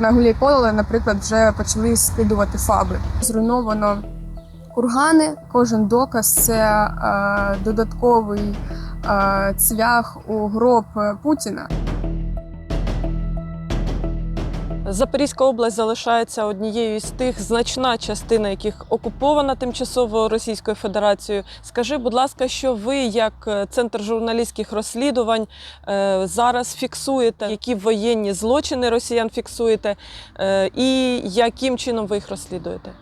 На Гуляйполе, наприклад, вже почали скидувати фаби. Зруйновано кургани. Кожен доказ це е, додатковий е, цвях у гроб Путіна. Запорізька область залишається однією з тих, значна частина яких окупована тимчасово Російською Федерацією. Скажи, будь ласка, що ви, як е, центр журналістських розслідувань, е, зараз фіксуєте, які воєнні злочини росіян фіксуєте, е, і яким чином ви їх розслідуєте?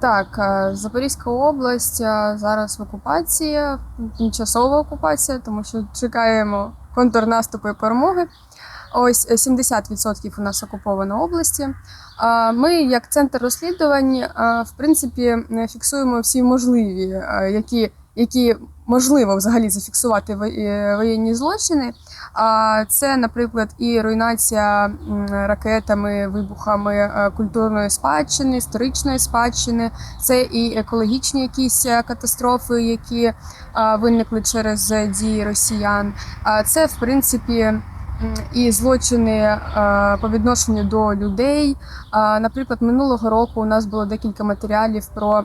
Так, Запорізька область зараз в окупації, тимчасова окупація, тому що чекаємо контрнаступу і перемоги. Ось е, 70% у нас окуповано області. Ми, як центр розслідувань, е, в принципі, е, фіксуємо всі можливі, е, які, які можливо взагалі зафіксувати во- е, воєнні злочини. Це, наприклад, і руйнація ракетами, вибухами е, культурної спадщини, історичної спадщини, це і екологічні якісь е, катастрофи, які е, виникли через е, дії росіян. Це, в принципі, і злочини е, по відношенню до людей. Наприклад, минулого року у нас було декілька матеріалів про.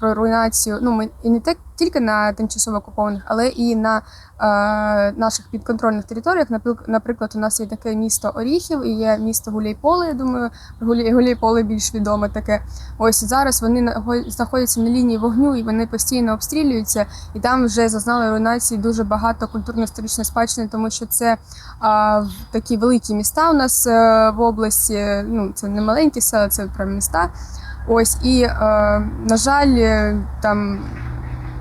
Е, Про руйнацію, ну ми і не так тільки на тимчасово окупованих, але і на е, наших підконтрольних територіях. Наприк- Наприклад, у нас є таке місто Оріхів і є місто Гуляйполе. Я думаю, Гулі- Гуляйполе більш відоме таке. Ось зараз вони знаходяться на лінії вогню і вони постійно обстрілюються. І там вже зазнали руйнації дуже багато культурно-історичної спадщини, тому що це в- такі великі міста у нас е, в області. Ну це не маленькі села, це прям міста. Ось і е, на жаль, е, там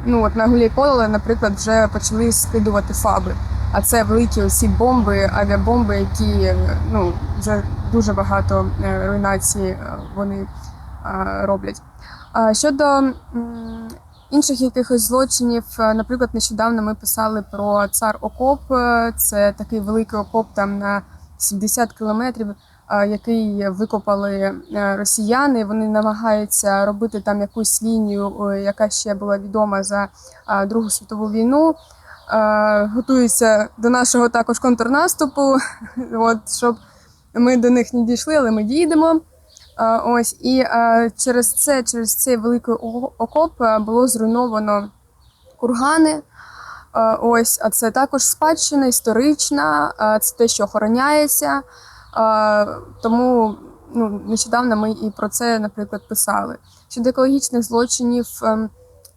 ну от на Гуляйполе, наприклад, вже почали скидувати фаби. А це великі оці бомби, авіабомби, які е, ну вже дуже багато е, руйнації вони роблять. А Щодо інших якихось злочинів, наприклад, нещодавно ми писали про цар Окоп. Це такий великий окоп там на 70 кілометрів, який викопали е, росіяни. Вони намагаються робити там якусь лінію, яка ще була відома за Другу світову війну. Готуються до нашого також контрнаступу, от щоб ми до них не дійшли, але ми дійдемо. Ось і через це, через цей великий окоп було зруйновано кургани. Ось, а це також спадщина історична, це те, що охороняється. Тому ну, нещодавно ми і про це, наприклад, писали. Щодо екологічних злочинів ем,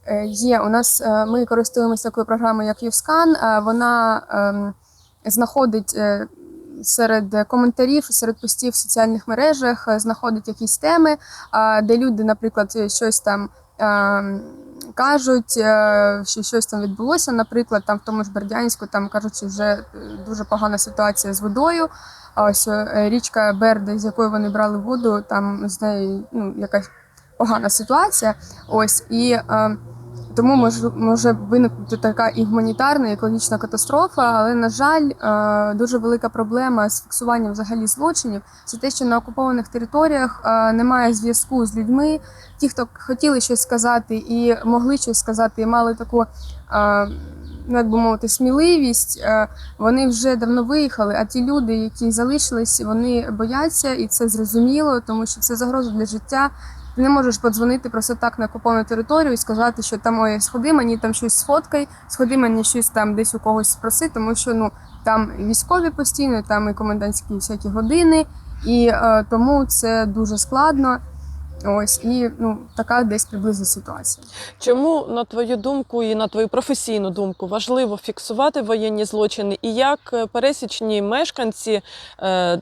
е, є. У нас е, ми користуємося такою програмою, як Ювскан. Е, Вона ем, знаходить е, серед коментарів, серед постів в соціальних мережах, знаходить якісь теми, де люди, наприклад, щось там. ем, Кажуть, що щось там відбулося. Наприклад, там в тому ж Бердянську там кажуть, що вже дуже погана ситуація з водою. А ось е, річка Берда, з якої вони брали воду, там з нею ну, якась погана ситуація. Ось і е, тому може, може виникнути така і гуманітарна, і екологічна катастрофа. Але на жаль, е, дуже велика проблема з фіксуванням взагалі злочинів. Це те, що на окупованих територіях е, немає зв'язку з людьми. Ті, хто хотіли щось сказати і могли щось сказати, і мали таку. е, як би мовити, сміливість, е, вони вже давно виїхали. А ті люди, які залишились, вони бояться, і це зрозуміло, тому що це загроза для життя. Ти не можеш подзвонити просто так на окуповану територію і сказати, що там ой, сходи мені там щось сфоткай, сходи мені щось там десь у когось спроси, тому що ну там військові постійно, там і комендантські всякі години, і е, тому це дуже складно. Ось і ну така десь приблизна ситуація. Чому, на твою думку, і на твою професійну думку, важливо фіксувати воєнні злочини, і як е, пересічні мешканці е,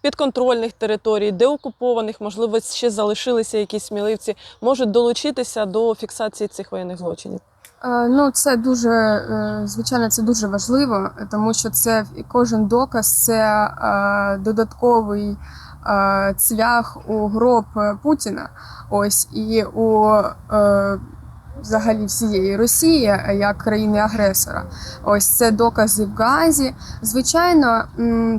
підконтрольних територій, деокупованих, можливо, ще залишилися якісь сміливці, можуть долучитися до фіксації цих воєнних злочинів? Е, Ну, це дуже звичайно, це дуже важливо, тому що це кожен доказ це додатковий цвях у гроб Путіна. Ось і у е, взагалі всієї Росії е, як країни-агресора. Ось це докази в Газі. Звичайно,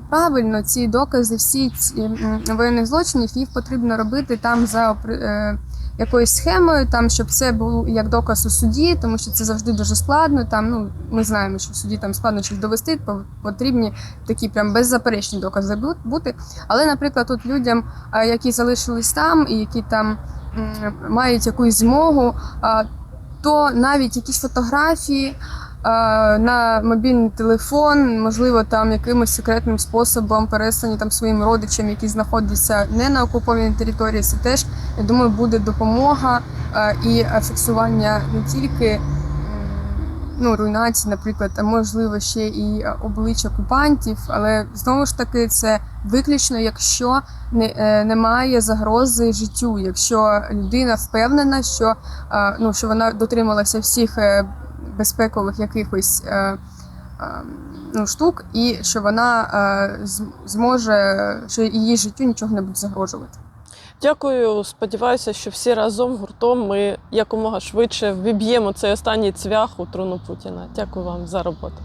правильно ці докази, всі ці воєнних злочинів їх потрібно робити там за е, якоюсь схемою, там щоб це був як доказ у суді, тому що це завжди дуже складно. Там ну ми знаємо, що в суді там складно щось довести, потрібні такі прям беззаперечні докази бути. Але, наприклад, тут людям, які залишились там і які там мають якусь змогу, то навіть якісь фотографії. А, На мобільний телефон, можливо, там якимось секретним способом переслані там своїм родичам, які знаходяться не на окупованій території. Це теж я думаю, буде допомога е, і е, фіксування не тільки ну, руйнації, наприклад, а можливо ще і е, облич окупантів, але знову ж таки це виключно, якщо не, е, немає загрози життю, якщо людина впевнена, що, е, ну, що вона дотрималася всіх е, безпекових якихось. е, е, Ну, штук, і що вона е, зможе, що її життю нічого не буде загрожувати. Дякую. Сподіваюся, що всі разом гуртом ми якомога швидше виб'ємо цей останній цвях у трону Путіна. Дякую вам за роботу.